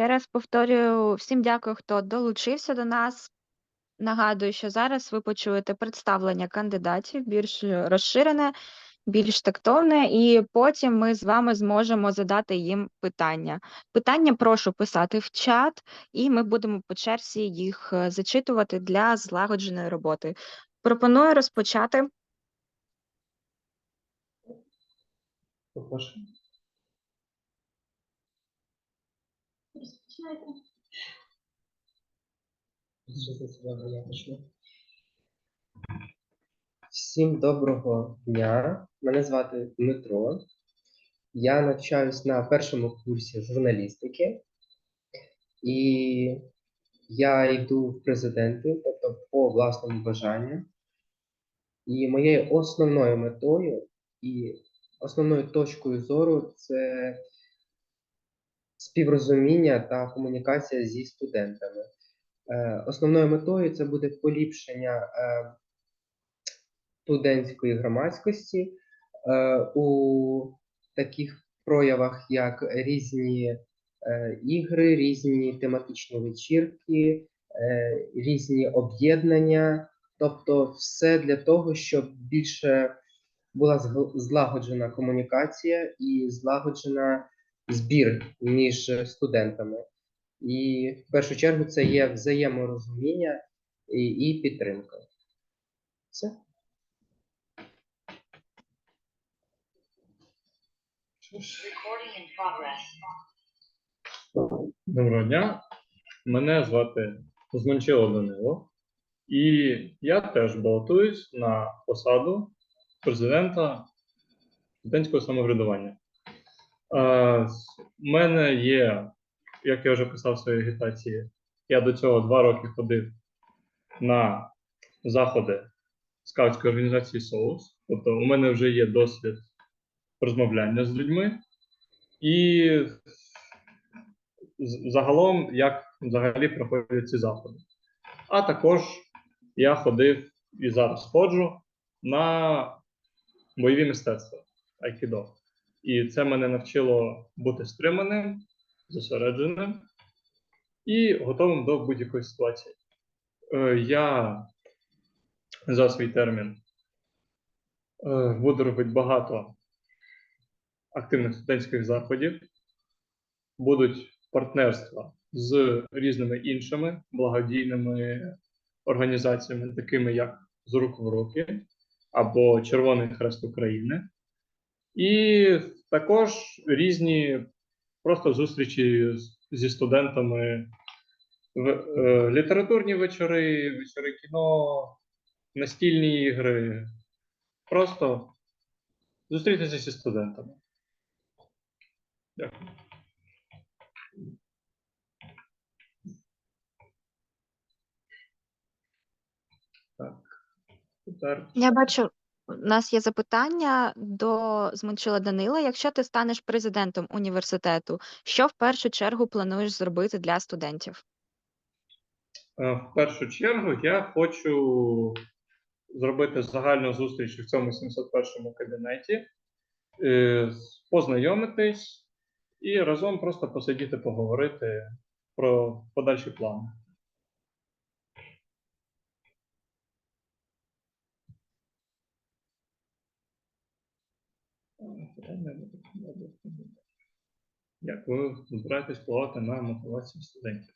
Ще раз повторюю, всім дякую, хто долучився до нас. Нагадую, що зараз ви почуєте представлення кандидатів більш розширене, більш тактовне, і потім ми з вами зможемо задати їм питання. Питання прошу писати в чат, і ми будемо по черзі їх е, зачитувати для злагодженої роботи. Пропоную розпочати. Попрошу. Добре, я почну. Всім доброго дня. Мене звати Дмитро. Я навчаюсь на першому курсі журналістики, і я йду в президенти, тобто по власному бажанню. І моєю основною метою і основною точкою зору це співрозуміння та комунікація зі студентами. Е, Основною метою це буде поліпшення е, студентської громадськості е, у таких проявах, як різні ігри, різні тематичні вечірки, різні об'єднання, тобто все для того, щоб більше була злагоджена комунікація і злагоджена збір між студентами. І в першу чергу це є взаєморозуміння і, і підтримка. Все. Доброго дня. Мене звати Змончило Данило, і я теж балотуюсь на посаду президента студентського самоврядування. У мене є, як я вже писав в своїй агітації, я до цього два роки ходив на заходи скаутської організації Соус. Тобто, у мене вже є досвід розмовляння з людьми. І загалом, як взагалі проходять ці заходи. А також я ходив і зараз ходжу на бойові мистецтва айкідо. І це мене навчило бути стриманим, зосередженим і готовим до будь-якої ситуації. Е, Я за свій термін е, буду робити багато активних студентських заходів будуть партнерства з різними іншими благодійними організаціями, такими як з рук в руки або Червоний Хрест України, і також різні просто зустрічі зі студентами, е, літературні вечори, вечори кіно, настільні ігри. Просто зустрітися зі студентами. Дякую. Так. Я бачу, у нас є запитання до Змончила Данила. Якщо ти станеш президентом університету, що в першу чергу плануєш зробити для студентів? Е, В першу чергу я хочу зробити загальну зустріч в цьому 701 кабінеті, е, познайомитись і разом просто посидіти, поговорити про подальші плани. Як ви збираєтесь впливати на мотивацію студентів?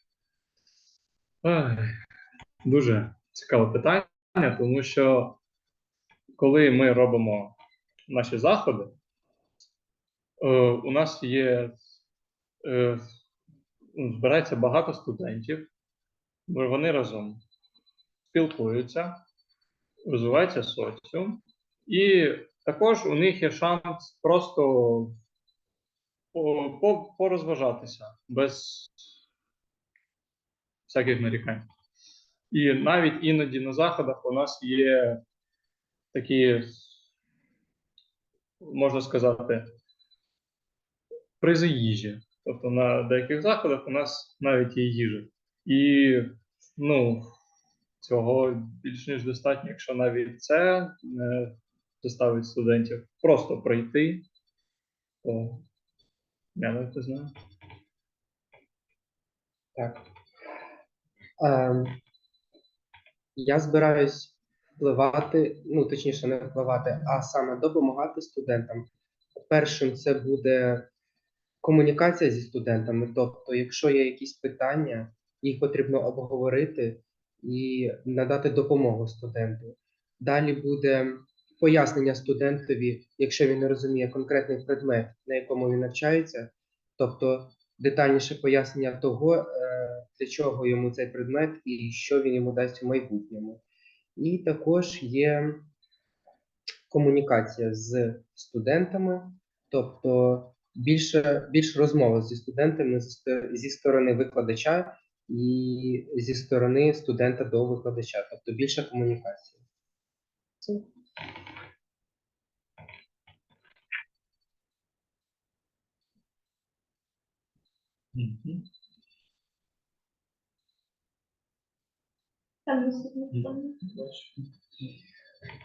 Дуже цікаве питання, тому що коли ми робимо наші заходи, е, у нас є е, ну, збирається багато студентів, вони разом спілкуються, розвивається соціум, і також у них є шанс просто по- по- порозважатися без всяких нарікань. І навіть іноді на заходах у нас є такі, можна сказати, призи їжі. Тобто на деяких заходах у нас навіть є їжа. І ну, цього більш ніж достатньо, якщо навіть це не заставить студентів просто прийти, то я не знаю. Так. Ем, я збираюсь впливати, ну точніше, не впливати, а саме допомагати студентам. Першим це буде комунікація зі студентами. Тобто, якщо є якісь питання, їх потрібно обговорити і надати допомогу студенту. Далі буде пояснення студентові, якщо він не розуміє конкретний предмет, на якому він навчається, тобто детальніше пояснення того, е, для чого йому цей предмет і що він йому дасть у майбутньому. І також є комунікація з студентами, тобто більше, більш розмова зі студентами зі сторони викладача і зі сторони студента до викладача, тобто більша комунікація.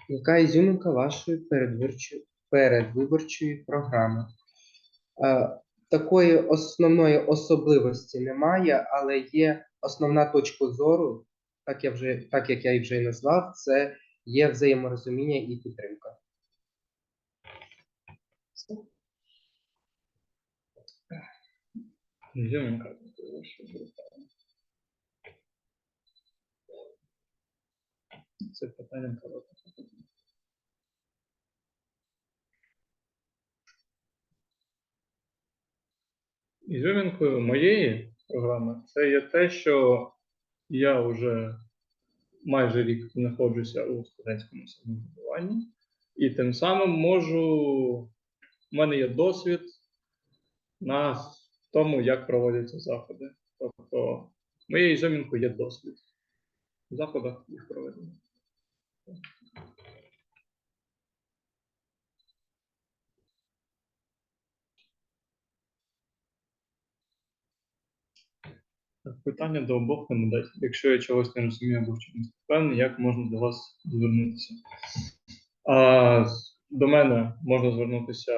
Яка ізюминка вашої передвиборчої, передвиборчої програми? Е, Такої основної особливості немає, але є основна точка зору, так, я вже, так як я і вже і назвав, це є взаєморозуміння і підтримка. Изюминка. Це питання коротке. Ізюмінкою моєї програми це є те, що я вже майже рік знаходжуся у студентському самоврядуванні, і тим самим можу. У мене є досвід на тому, як проводяться заходи. Тобто, моєю ізюмінкою є досвід в заходах їх проведення. Питання до обох не кандидатів. Якщо я чогось не розумію або в чомусь не впевнений, як можна до вас звернутися? А, до мене можна звернутися,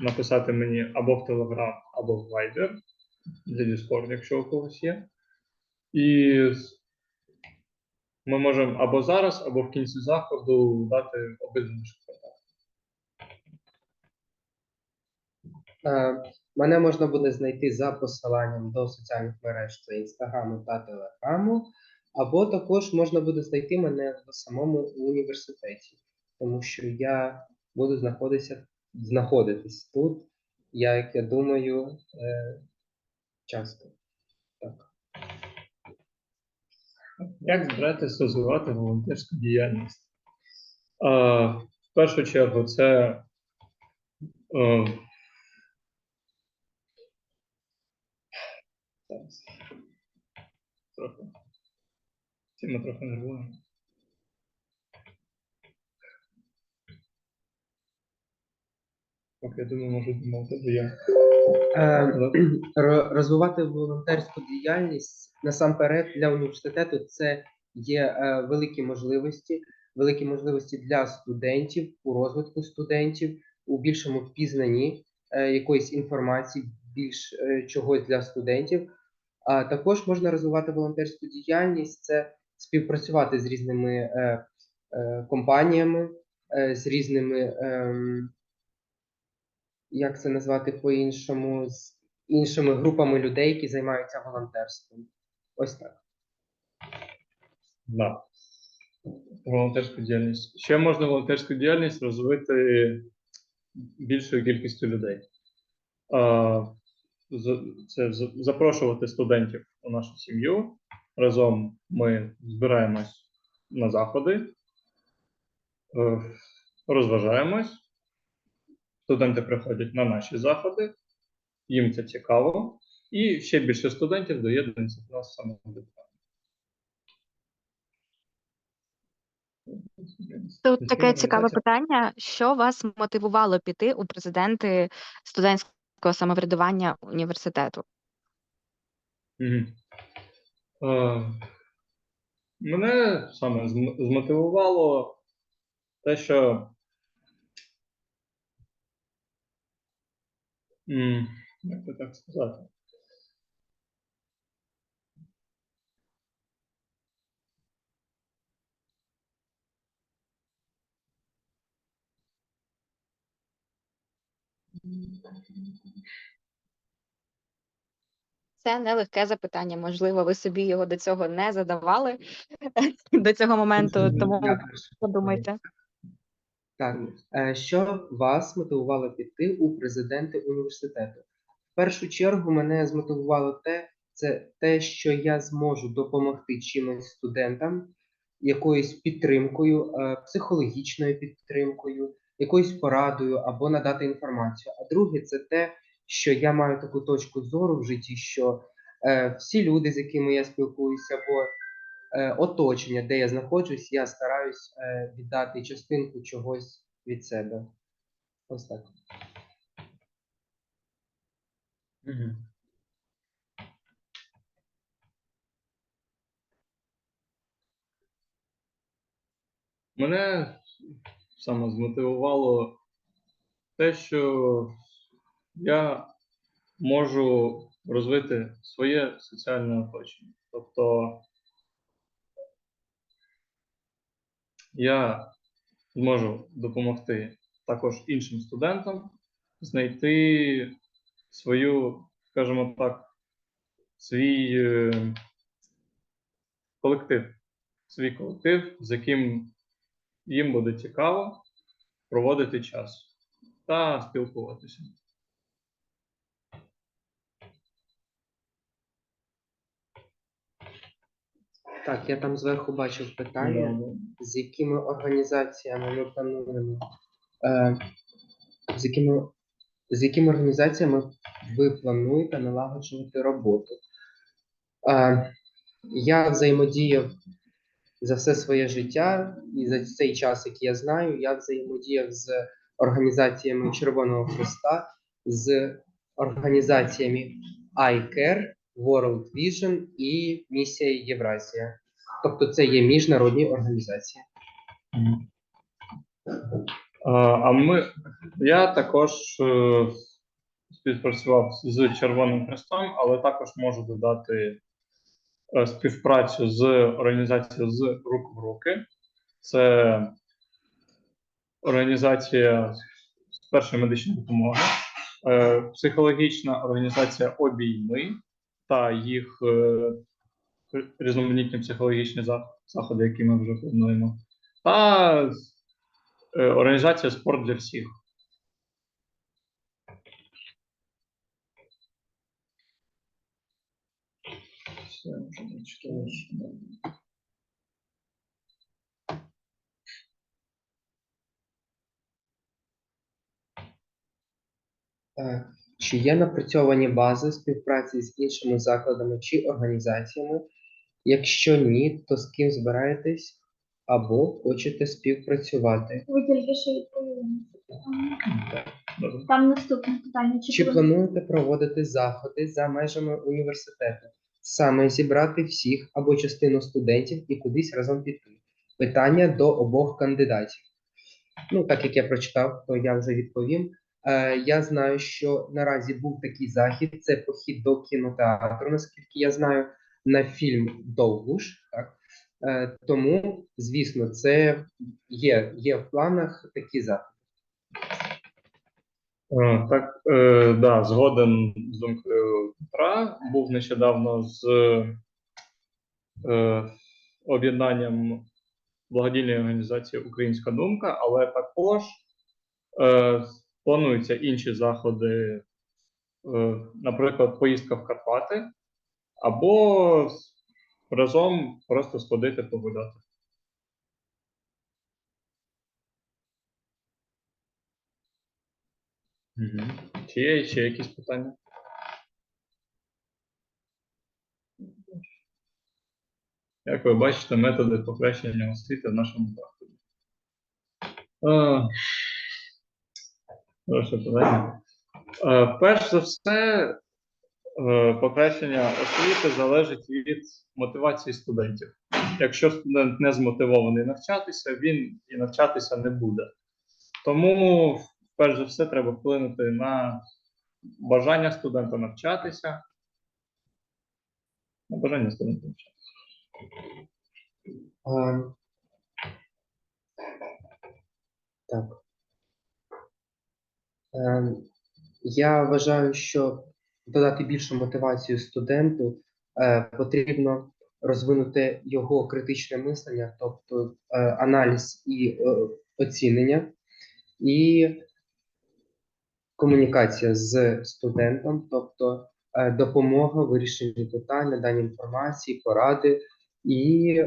написати мені або в Telegram, або в Viber для Discord, якщо у когось є. І ми можемо або зараз, або в кінці заходу дати обидва наші контакти. Е, Мене можна буде знайти за посиланням до соціальних мереж це Інстаграму та Телеграму, або також можна буде знайти мене в самому університеті, тому що я буду знаходитися, знаходитись тут, як я думаю, е, часто. Так. Як збираєтесь розвивати волонтерську діяльність? А, в першу чергу, це е, зараз. Трохи. Всі ми трохи нервуємо. Так, я думаю, можу бо я. Е, розвивати волонтерську діяльність насамперед для університету це є е, великі можливості, великі можливості для студентів у розвитку студентів, у більшому впізнанні е, якоїсь інформації, більш е, чогось для студентів. А також можна розвивати волонтерську діяльність, це співпрацювати з різними е, е, компаніями, е, з різними. Як це назвати по-іншому, з іншими групами людей, які займаються волонтерством. Ось так. Да. Волонтерську діяльність. Ще можна волонтерську діяльність розвити більшою кількістю людей. Це запрошувати студентів у нашу сім'ю. Разом ми збираємось на заходи, е, розважаємось. Студенти приходять на наші заходи, їм це цікаво, і ще більше студентів доєднуються до нас самоврядування. Тут таке цікаве питання: що вас мотивувало піти у президенти студентського самоврядування університету? Мене саме змотивувало те, що. як би так сказати. Це нелегке запитання. Можливо, ви собі його до цього не задавали до цього моменту, тому подумайте. Е, що вас мотивувало піти у президенти університету? В першу чергу мене змотивувало те, це те, що я зможу допомогти чимось студентам, якоюсь підтримкою, е, психологічною підтримкою, якоюсь порадою або надати інформацію. А друге, це те, що я маю таку точку зору в житті, що е, всі люди, з якими я спілкуюся, або оточення, де я знаходжусь, я стараюсь е, віддати частинку чогось від себе. Ось так. Мене саме змотивувало те, що я можу розвити своє соціальне оточення. Тобто я зможу допомогти також іншим студентам знайти свою, скажімо так, свій е, колектив, свій колектив, з яким їм буде цікаво проводити час та спілкуватися. Так, я там зверху бачив питання, Ну, з якими організаціями ми плануємо. Е, з, якими, з якими організаціями ви плануєте налагоджувати роботу? Е, я взаємодіяв за все своє життя і за цей час, який я знаю, я взаємодіяв з організаціями Червоного Христа, з організаціями iCare, World Vision і Місія Євразія. Тобто це є міжнародні організації. А, ми, я також е, співпрацював з Червоним Хрестом, але також можу додати е, співпрацю з організацією з рук в руки. Це організація з першої медичної допомоги, е, психологічна організація обійми та їх е, різноманітні психологічні заходи, які ми вже плануємо, та е, організація спорт для всіх. Е, Чи є напрацьовані бази співпраці з іншими закладами чи організаціями? Якщо ні, то з ким збираєтесь або хочете співпрацювати? Ви тільки що відповіли. Там наступне питання. Чи, Чи плану- плануєте проводити заходи за межами університету? Саме зібрати всіх або частину студентів і кудись разом піти? Питання до обох кандидатів. Ну, так як я прочитав, то я вже відповім. Е, я знаю, що наразі був такий захід, це похід до кінотеатру, наскільки я знаю, на фільм Довбуш. Так? Е, тому, звісно, це є, є в планах такі заходи. Е, Так, да, згоден з думкою Петра. Був нещодавно з об'єднанням благодійної організації Українська думка, але також плануються інші заходи, е, наприклад, поїздка в Карпати, або разом просто сходити погуляти. Мгм. Чи є ще якісь питання? Як ви бачите, методи покращення освіти в нашому заході. Хороше. Е, Перш за все, е, покращення освіти залежить від мотивації студентів. Якщо студент не змотивований навчатися, він і навчатися не буде. Тому, перш за все, треба вплинути на бажання студента навчатися. На бажання студента навчатися. А, так. Ем, Я вважаю, що додати більшу мотивацію студенту е, потрібно розвинути його критичне мислення, тобто е, аналіз і е, оцінення, і комунікація з студентом, тобто допомога в вирішенні питань, наданні інформації, поради і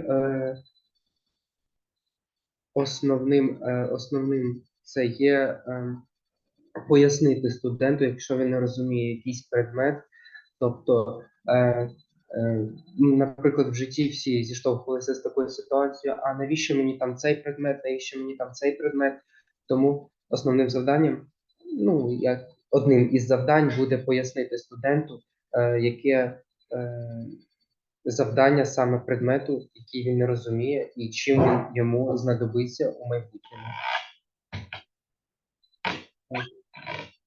основним, основним це є е, пояснити студенту, якщо він не розуміє якийсь предмет. Тобто, е, е, ну, наприклад, в житті всі зіштовхувалися з такою ситуацією, а навіщо мені там цей предмет, навіщо мені там цей предмет? Тому основним завданням, ну, як одним із завдань буде пояснити студенту, е, яке е, завдання саме предмету, який він не розуміє, і чим він йому знадобиться у майбутньому.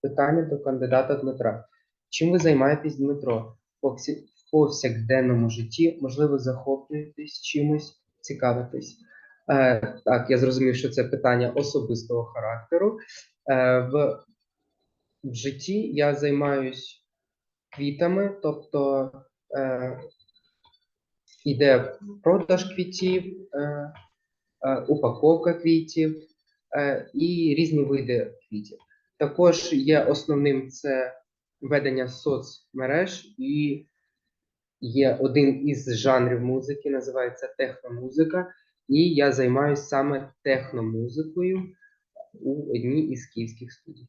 Питання до кандидата Дмитра. Чим ви займаєтесь, Дмитро? В повсякденному житті, можливо, захоплюєтесь чимось, цікавитесь? Е, так, я зрозумів, що це питання особистого характеру. Е, в, в житті я займаюсь квітами, тобто е, йде продаж квітів, е, е, упаковка квітів е, і різні види квітів. Також є основним це ведення соцмереж і є один із жанрів музики, називається техномузика, і я займаюся саме техномузикою у одній із київських студій.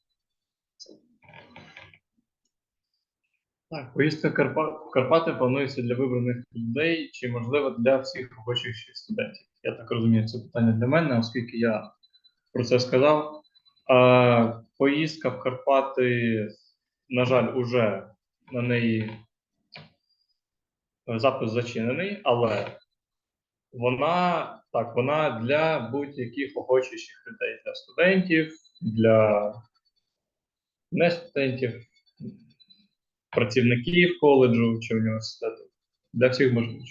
Так, поїздка в Карпа... Карпати планується для вибраних людей чи можливо для всіх охочих студентів. Я так розумію, це питання для мене, оскільки я про це сказав. А, поїздка в Карпати, на жаль, уже на неї е, запис зачинений, але вона так, вона для будь-яких охочих людей, для студентів, для не студентів, працівників коледжу чи університету. Для всіх можливих.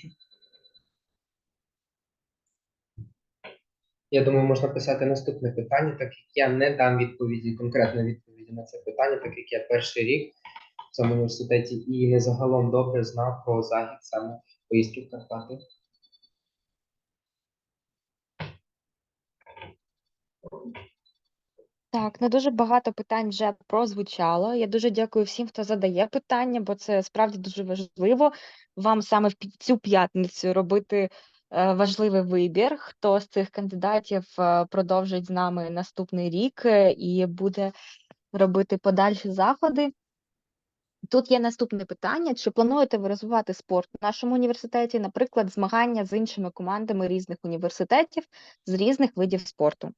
Я думаю, можна писати наступне питання, так як я не дам відповіді, конкретної відповіді на це питання, так як я перший рік в цьому університеті і не загалом добре знав про захід саме поїздки в Карпати. Так, ну дуже багато питань вже прозвучало. Я дуже дякую всім, хто задає питання, бо це справді дуже важливо вам саме в цю п'ятницю робити важливий вибір, хто з цих кандидатів продовжить з нами наступний рік е, і буде робити подальші заходи. Тут є наступне питання: чи плануєте ви розвивати спорт в нашому університеті, наприклад, змагання з іншими командами різних університетів з різних видів спорту?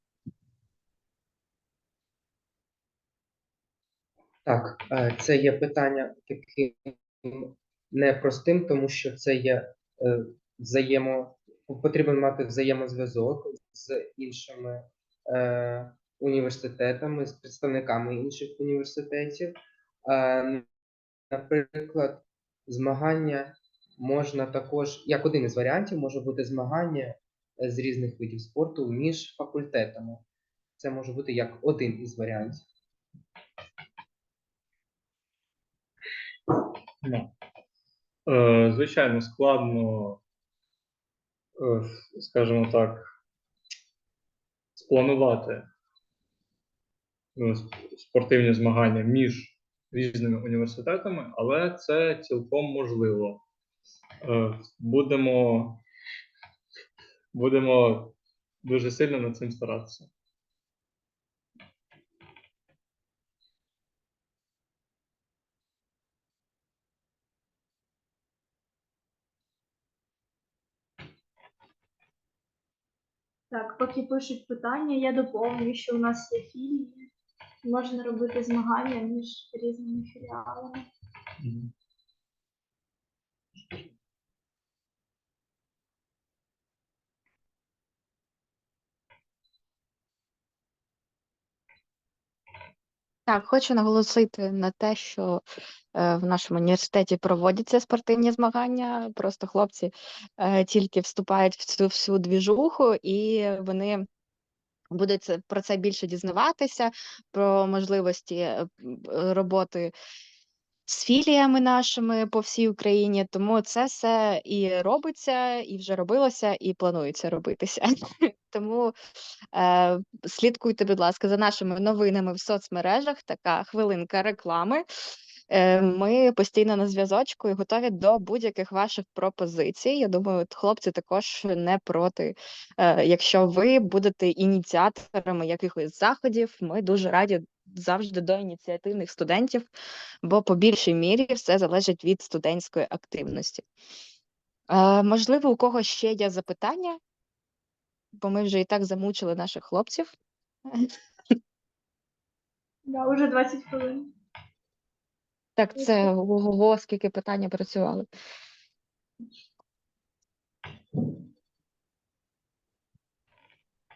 Так, е, це є питання таким непростим, тому що це є е, взаємо, потрібно мати взаємозв'язок з іншими е, університетами, з представниками інших університетів. Е, Наприклад, змагання можна також, як один із варіантів, може бути змагання з різних видів спорту між факультетами. Це може бути як один із варіантів. Ну, е, звичайно, складно, скажімо так, спланувати ну, спортивні змагання між різними університетами, але це цілком можливо. Е, Будемо, будемо дуже сильно над цим старатися. Так, поки пишуть питання, я доповню, що у нас є філії. Можна робити змагання між різними філіалами. Так, хочу наголосити на те, що е, в нашому університеті проводяться спортивні змагання. Просто хлопці е, тільки вступають в цю всю двіжуху, і вони будуть про це більше дізнаватися, про можливості е, роботи з філіями нашими по всій Україні. Тому це все і робиться, і вже робилося, і планується робитися. Тому е, слідкуйте, будь ласка, за нашими новинами в соцмережах. Така хвилинка реклами. Е, Ми постійно на зв'язочку і готові до будь-яких ваших пропозицій. Я думаю, хлопці також не проти. Е, Якщо ви будете ініціаторами якихось заходів, ми дуже раді завжди до ініціативних студентів, бо по більшій мірі все залежить від студентської активності. Е, Можливо, у когось ще є запитання, бо ми вже і так замучили наших хлопців. Да, уже 20 хвилин. Так, це ого, скільки питання працювали.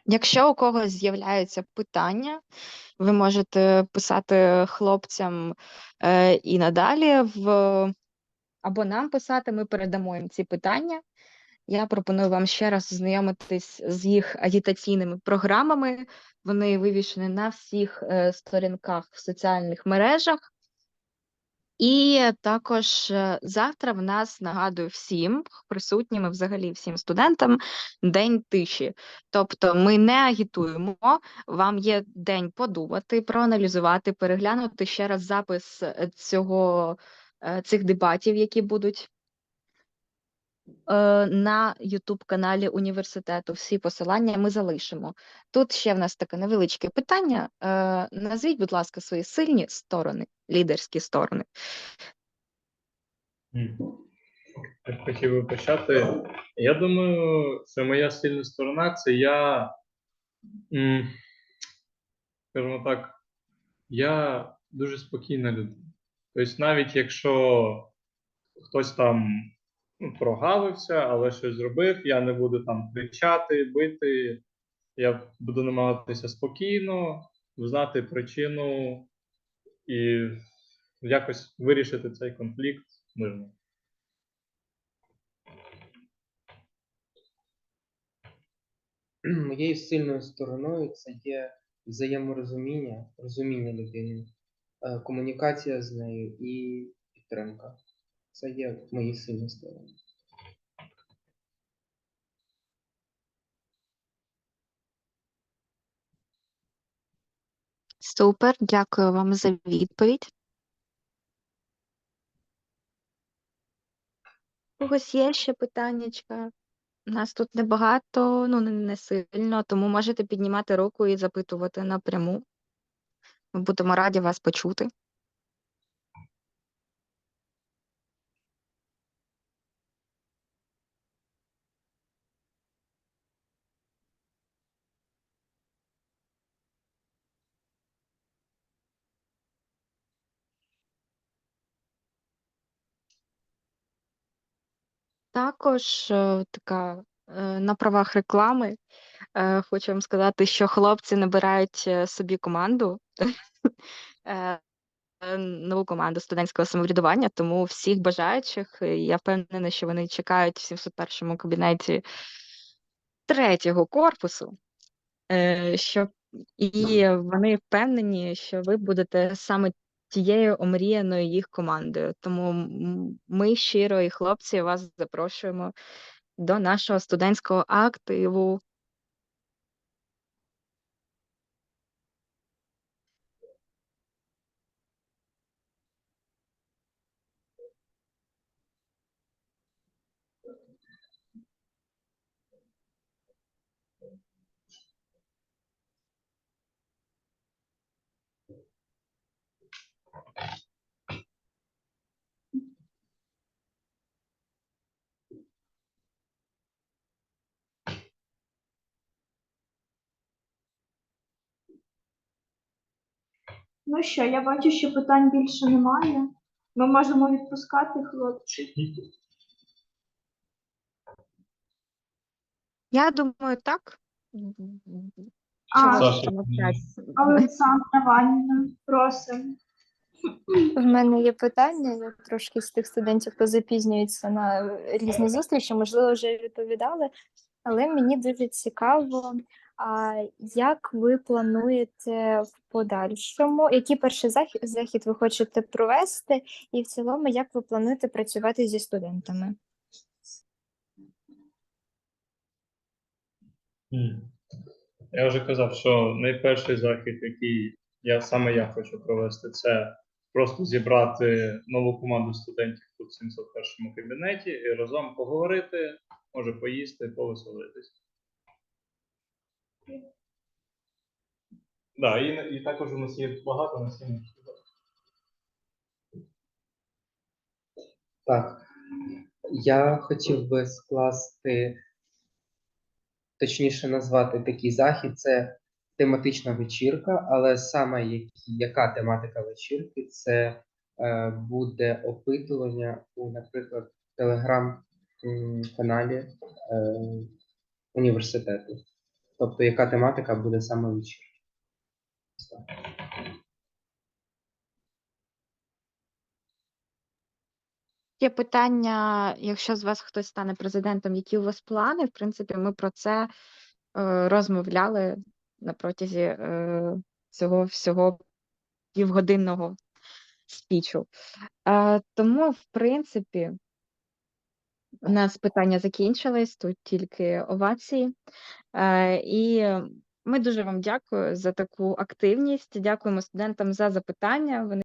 Якщо у когось з'являються питання, ви можете писати хлопцям е, і надалі в або нам писати, ми передамо їм ці питання. Я пропоную вам ще раз ознайомитись з їх агітаційними програмами. Вони вивішені на всіх е, сторінках в соціальних мережах. І також е, завтра в нас нагадую всім присутнім і взагалі всім студентам день тиші. Тобто ми не агітуємо, вам є день подумати, проаналізувати, переглянути ще раз запис е, цього, е, цих дебатів, які будуть на youtube каналі університету. Всі посилання ми залишимо. Тут ще в нас таке невеличке питання. Е, Назвіть, будь ласка, свої сильні сторони, лідерські сторони. Хотів би почати. Я думаю, що моя сильна сторона це я, скажімо так, я дуже спокійна людина. Тобто, навіть якщо хтось там ну, прогавився, але щось зробив, я не буду там кричати, бити. Я буду намагатися спокійно знати причину і якось вирішити цей конфлікт мирно. Моєю сильною стороною це є взаєморозуміння, розуміння людини, е, комунікація з нею і підтримка. Це є мої сильні сторони. Супер, дякую вам за відповідь. У когось є ще питаннячка? Нас тут небагато, ну не, сильно, тому можете піднімати руку і запитувати напряму. Ми будемо раді вас почути. Також е, така е, на правах реклами е, хочу вам сказати, що хлопці набирають е, собі команду, е, е, нову команду студентського самоврядування, тому всіх бажаючих, е, я впевнена, що вони чекають в 701 кабінеті третього корпусу, е, що і вони впевнені, що ви будете саме тією омріяною їх командою. Тому ми щиро і хлопці вас запрошуємо до нашого студентського активу. Ну що, я бачу, що питань більше немає. Ми можемо відпускати хлопців. Я думаю, так. А, Саша, мовчать? Олександра Ваніна, просимо. В мене є питання. Я трошки з тих студентів, хто запізнюється на різні зустрічі, можливо, вже відповідали. Але мені дуже цікаво, А як ви плануєте в подальшому? Який перший захід, захід ви хочете провести? І в цілому, як ви плануєте працювати зі студентами? Я вже казав, що найперший захід, який я саме я хочу провести, це просто зібрати нову команду студентів тут в 701 кабінеті і разом поговорити, може поїсти, повеселитись. Да, і, і також у нас є багато настільних. Так. Я хотів би скласти, точніше назвати такий захід. Це тематична вечірка, але саме які, яка тематика вечірки, це е, буде опитування у, наприклад, телеграм-каналі е, університету. Тобто, яка тематика буде саме вечірки. Ось. Є питання, якщо з вас хтось стане президентом, які у вас плани? В принципі, ми про це е, розмовляли на протязі е, цього всього півгодинного спічу. Е, тому, в принципі, у нас питання закінчились, тут тільки овації. Е, і ми дуже вам дякую за таку активність. Дякуємо студентам за запитання. Вони